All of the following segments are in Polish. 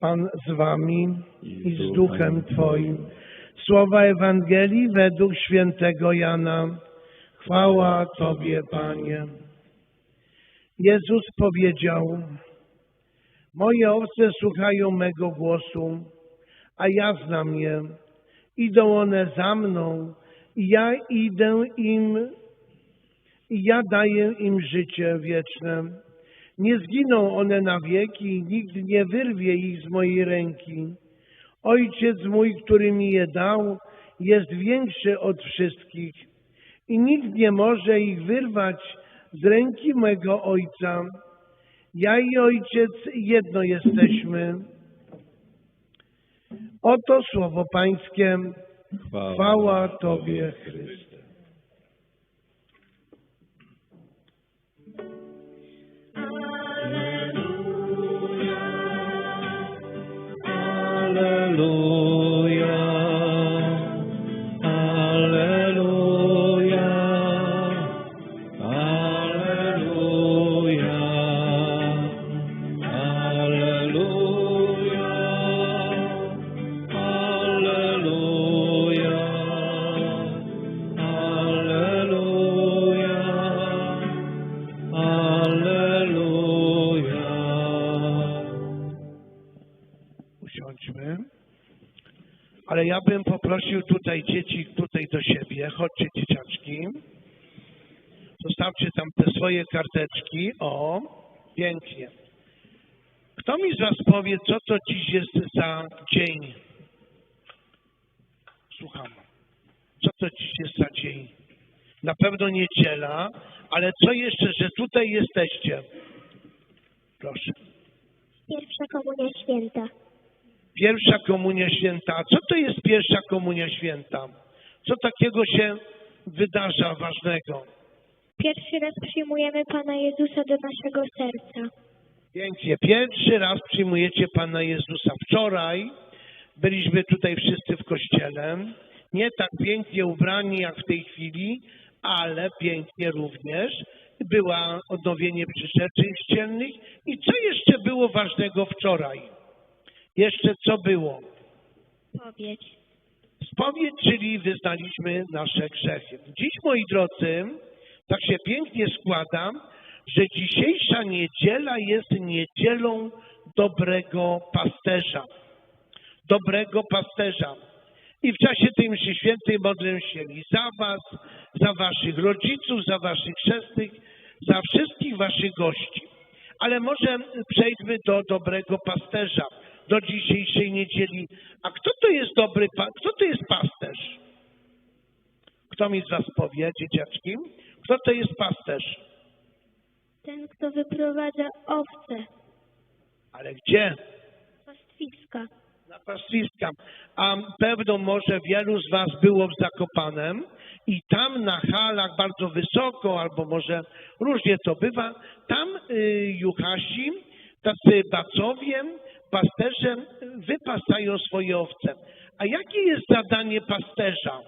Pan z wami i z duchem Twoim. Słowa Ewangelii według świętego Jana. Chwała Tobie, Panie. Jezus powiedział, moje owce słuchają mego głosu, a ja znam je. Idą one za mną i ja idę im i ja daję im życie wieczne. Nie zginą one na wieki i nikt nie wyrwie ich z mojej ręki. Ojciec mój, który mi je dał, jest większy od wszystkich i nikt nie może ich wyrwać z ręki mego Ojca. Ja i Ojciec jedno jesteśmy. Oto słowo Pańskie. Chwała Tobie, Chryste. Bym poprosił tutaj dzieci tutaj do siebie. Chodźcie dzieciaczki. Zostawcie tam te swoje karteczki. O, pięknie. Kto mi z Was powie, co to dziś jest za dzień? Słucham. Co to dziś jest za dzień? Na pewno niedziela, ale co jeszcze, że tutaj jesteście? Proszę. Pierwsza komunia święta. Pierwsza komunia święta. A co to jest pierwsza komunia święta? Co takiego się wydarza ważnego? Pierwszy raz przyjmujemy Pana Jezusa do naszego serca. Pięknie. Pierwszy raz przyjmujecie Pana Jezusa. Wczoraj byliśmy tutaj wszyscy w kościele. Nie tak pięknie ubrani jak w tej chwili, ale pięknie również. Była odnowienie przyczepy chrzcielnych. I co jeszcze było ważnego wczoraj? Jeszcze co było? Powiedz. Spowiedź, czyli wyznaliśmy nasze grzechy. Dziś, moi drodzy, tak się pięknie składa, że dzisiejsza niedziela jest niedzielą dobrego pasterza. Dobrego pasterza. I w czasie tej mszy świętej modlę się i za was, za waszych rodziców, za waszych chrzestnych, za wszystkich waszych gości. Ale może przejdźmy do dobrego pasterza, do dzisiejszej niedzieli. A kto to jest dobry, kto to jest pasterz? Kto mi z was powie, dzieciaczki? Kto to jest pasterz? Ten, kto wyprowadza owce Ale gdzie? pastwiska. Na pastwiska. A pewno może wielu z was było w Zakopanem i tam na halach bardzo wysoko, albo może różnie to bywa, tam y, juchasi, tacy bacowie, pasterze y, wypasają swoje owce. A jakie jest zadanie pasterza?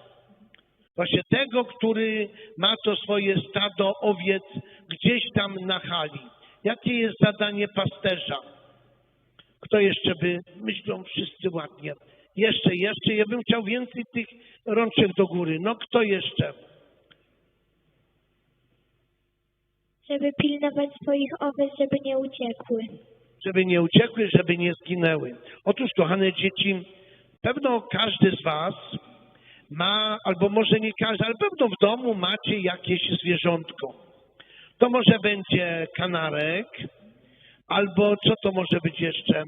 Właśnie tego, który ma to swoje stado owiec gdzieś tam na hali. Jakie jest zadanie pasterza? Kto jeszcze by, myślą wszyscy ładnie. Jeszcze, jeszcze, ja bym chciał więcej tych rączek do góry. No kto jeszcze? Żeby pilnować swoich owiec, żeby nie uciekły. Żeby nie uciekły, żeby nie zginęły. Otóż, kochane dzieci, pewno każdy z Was ma, albo może nie każdy, ale pewno w domu macie jakieś zwierzątko. To może będzie kanarek, albo co to może być jeszcze?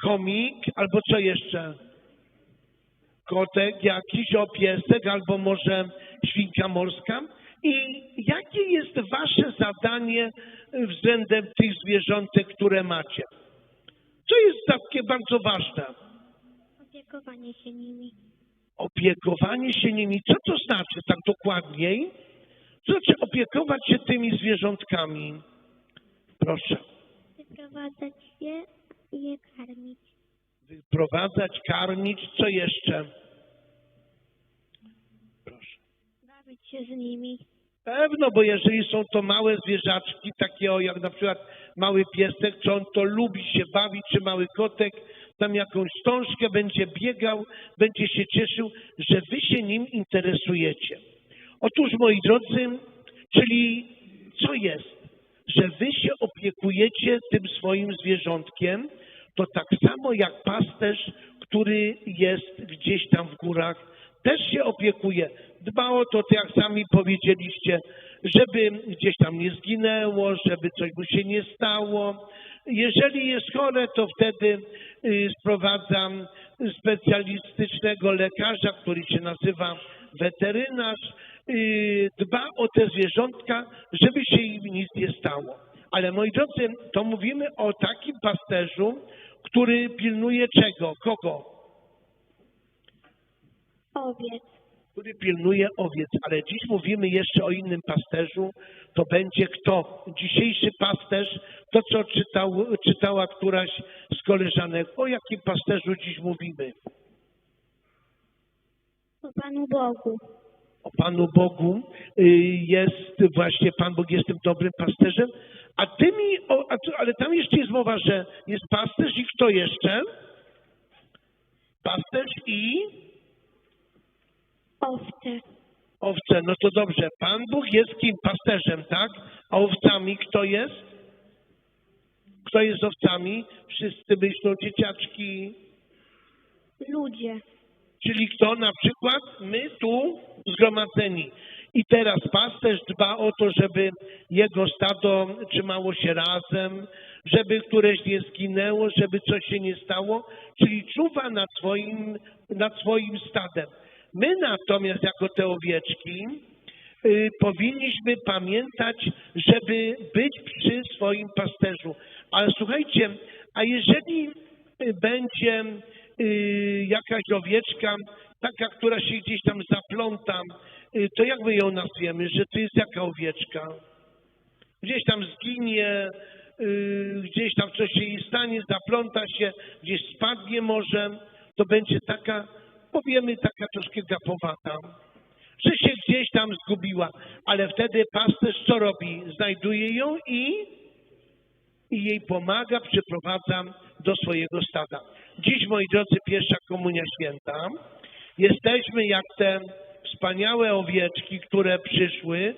Chomik, albo co jeszcze? Kotek jakiś, opiesek, albo może świnka morska. I jakie jest wasze zadanie względem tych zwierzątek, które macie? Co jest takie bardzo ważne? Opiekowanie się nimi. Opiekowanie się nimi. Co to znaczy tak dokładniej? Co znaczy opiekować się tymi zwierzątkami? Proszę. Wyprowadzać je i je karmić. Wyprowadzać, karmić, co jeszcze? Proszę. Bawić się z nimi. Pewno, bo jeżeli są to małe zwierzaczki, takie o, jak na przykład mały piesek, czy on to lubi się bawić, czy mały kotek, tam jakąś stążkę będzie biegał, będzie się cieszył, że wy się nim interesujecie. Otóż, moi drodzy, czyli co jest? Że wy się opiekujecie tym swoim zwierzątkiem, to tak samo jak pasterz, który jest gdzieś tam w górach, też się opiekuje. Dba o to, jak sami powiedzieliście, żeby gdzieś tam nie zginęło, żeby coś mu się nie stało. Jeżeli jest chore, to wtedy y, sprowadzam specjalistycznego lekarza, który się nazywa weterynarz, y, dba o te zwierzątka, żeby się im nic nie stało. Ale moi drodzy, to mówimy o takim pasterzu, który pilnuje czego? Kogo? Owiec. który pilnuje owiec, ale dziś mówimy jeszcze o innym pasterzu, to będzie kto? Dzisiejszy pasterz, to co czytał, czytała któraś z koleżanek. O jakim pasterzu dziś mówimy? O Panu Bogu. O Panu Bogu y, jest właśnie, Pan Bóg jest tym dobrym pasterzem, a tymi, ale tam jeszcze jest mowa, że jest pasterz i kto jeszcze? Pasterz i Owce. Owce, no to dobrze. Pan Bóg jest kim? Pasterzem, tak? A owcami kto jest? Kto jest owcami? Wszyscy myślą dzieciaczki. Ludzie. Czyli kto? Na przykład my tu zgromadzeni. I teraz pasterz dba o to, żeby jego stado trzymało się razem, żeby któreś nie zginęło, żeby coś się nie stało, czyli czuwa nad swoim, nad swoim stadem. My natomiast jako te owieczki y, powinniśmy pamiętać, żeby być przy swoim pasterzu. Ale słuchajcie, a jeżeli y, będzie y, jakaś owieczka, taka, która się gdzieś tam zapląta, to jak my ją nazwiemy, że to jest jaka owieczka? Gdzieś tam zginie, gdzieś tam coś się jej stanie, zapląta się, gdzieś spadnie może, to będzie taka, powiemy, taka troszkę gapowata, że się gdzieś tam zgubiła, ale wtedy pasterz co robi? Znajduje ją i i jej pomaga, przyprowadza do swojego stada. Dziś, moi drodzy, pierwsza komunia święta. Jesteśmy jak te wspaniałe owieczki, które przyszły,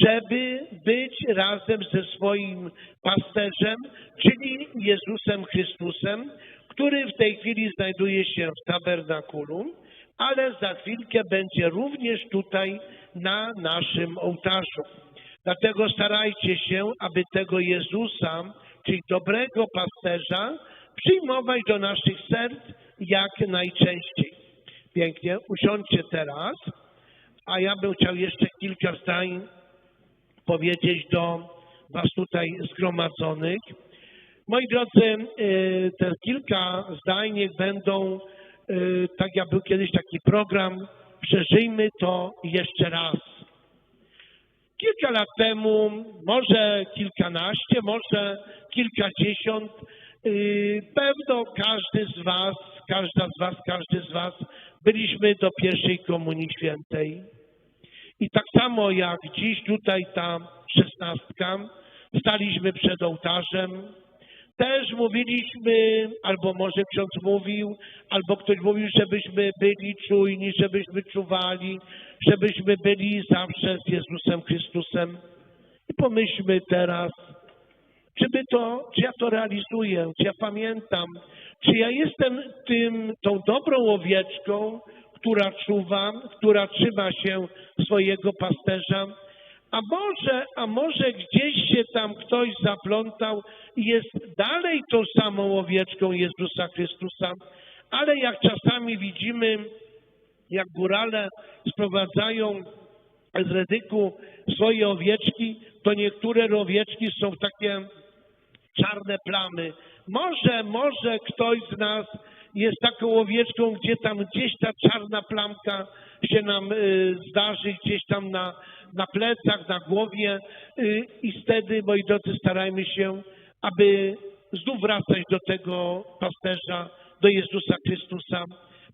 żeby być razem ze swoim pasterzem, czyli Jezusem Chrystusem, który w tej chwili znajduje się w tabernakulum, ale za chwilkę będzie również tutaj na naszym ołtarzu. Dlatego starajcie się, aby tego Jezusa, czyli dobrego pasterza, przyjmować do naszych serc jak najczęściej. Pięknie, usiądźcie teraz, a ja bym chciał jeszcze kilka zdań powiedzieć do Was tutaj zgromadzonych. Moi drodzy, y, te kilka zdań niech będą, y, tak jak był kiedyś taki program, przeżyjmy to jeszcze raz. Kilka lat temu, może kilkanaście, może kilkadziesiąt, yy, pewno każdy z Was, każda z Was, każdy z Was byliśmy do pierwszej komunii świętej. I tak samo jak dziś tutaj ta szesnastka, staliśmy przed ołtarzem, też mówiliśmy, albo może ksiądz mówił, albo ktoś mówił, żebyśmy byli czujni, żebyśmy czuwali, żebyśmy byli zawsze z Jezusem Chrystusem. I pomyślmy teraz, czy my to, czy ja to realizuję, czy ja pamiętam, czy ja jestem tym, tą dobrą owieczką, która czuwa, która trzyma się swojego pasterza, a może, a może gdzieś się tam ktoś zaplątał i jest dalej tą samą owieczką Jezusa Chrystusa, ale jak czasami widzimy, jak górale sprowadzają z Redyku swoje owieczki, to niektóre owieczki są takie czarne plamy. Może, może ktoś z nas jest taką owieczką, gdzie tam gdzieś ta czarna plamka się nam y, zdarzy, gdzieś tam na, na plecach, na głowie y, i wtedy, moi drodzy, starajmy się, aby znów wracać do tego pasterza, do Jezusa Chrystusa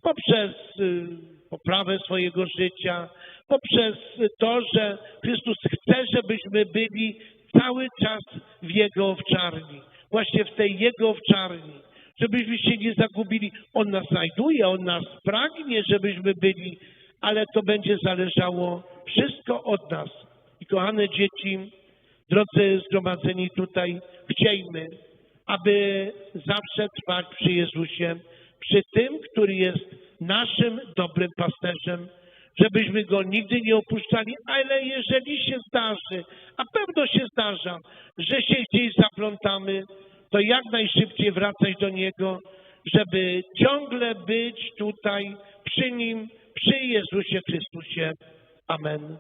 poprzez y, poprawę swojego życia, poprzez to, że Chrystus chce, żebyśmy byli cały czas w Jego owczarni. Właśnie w tej Jego owczarni. Żebyśmy się nie zagubili. On nas znajduje, On nas pragnie, żebyśmy byli, ale to będzie zależało wszystko od nas. I kochane dzieci, drodzy zgromadzeni tutaj, chciejmy, aby zawsze trwać przy Jezusie, przy tym, który jest naszym dobrym pasterzem, żebyśmy go nigdy nie opuszczali, ale jeżeli się zdarzy, a pewno się zdarza, że się gdzieś zaplątamy, to jak najszybciej wracać do Niego, żeby ciągle być tutaj przy Nim, przy Jezusie Chrystusie. Amen.